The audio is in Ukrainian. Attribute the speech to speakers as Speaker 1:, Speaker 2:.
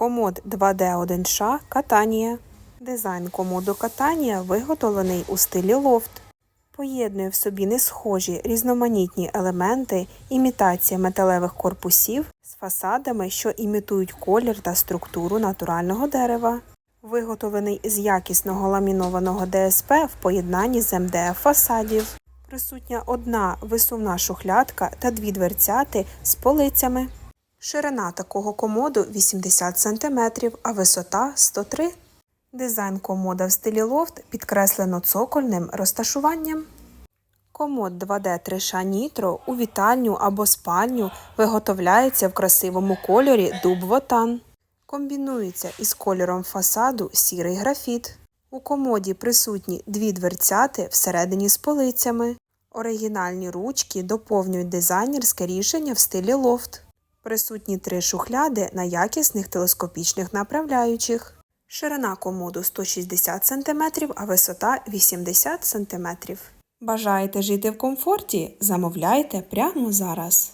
Speaker 1: Комод 2D1Ш Катанія. Дизайн комоду Катанія виготовлений у стилі лофт. Поєднує в собі несхожі різноманітні елементи, імітація металевих корпусів з фасадами, що імітують колір та структуру натурального дерева. Виготовлений з якісного ламінованого ДСП в поєднанні з МДФ фасадів. Присутня одна висувна шухлядка та дві дверцяти з полицями. Ширина такого комоду 80 см, а висота 103 Дизайн комода в стилі лофт підкреслено цокольним розташуванням. Комод 2D 3 ша Нітро у вітальню або спальню виготовляється в красивому кольорі дуб вотан. Комбінується із кольором фасаду сірий графіт. У комоді присутні дві дверцяти всередині з полицями. Оригінальні ручки доповнюють дизайнерське рішення в стилі лофт. Присутні три шухляди на якісних телескопічних направляючих. Ширина комоду 160 см, а висота 80 см. Бажаєте жити в комфорті? Замовляйте прямо зараз.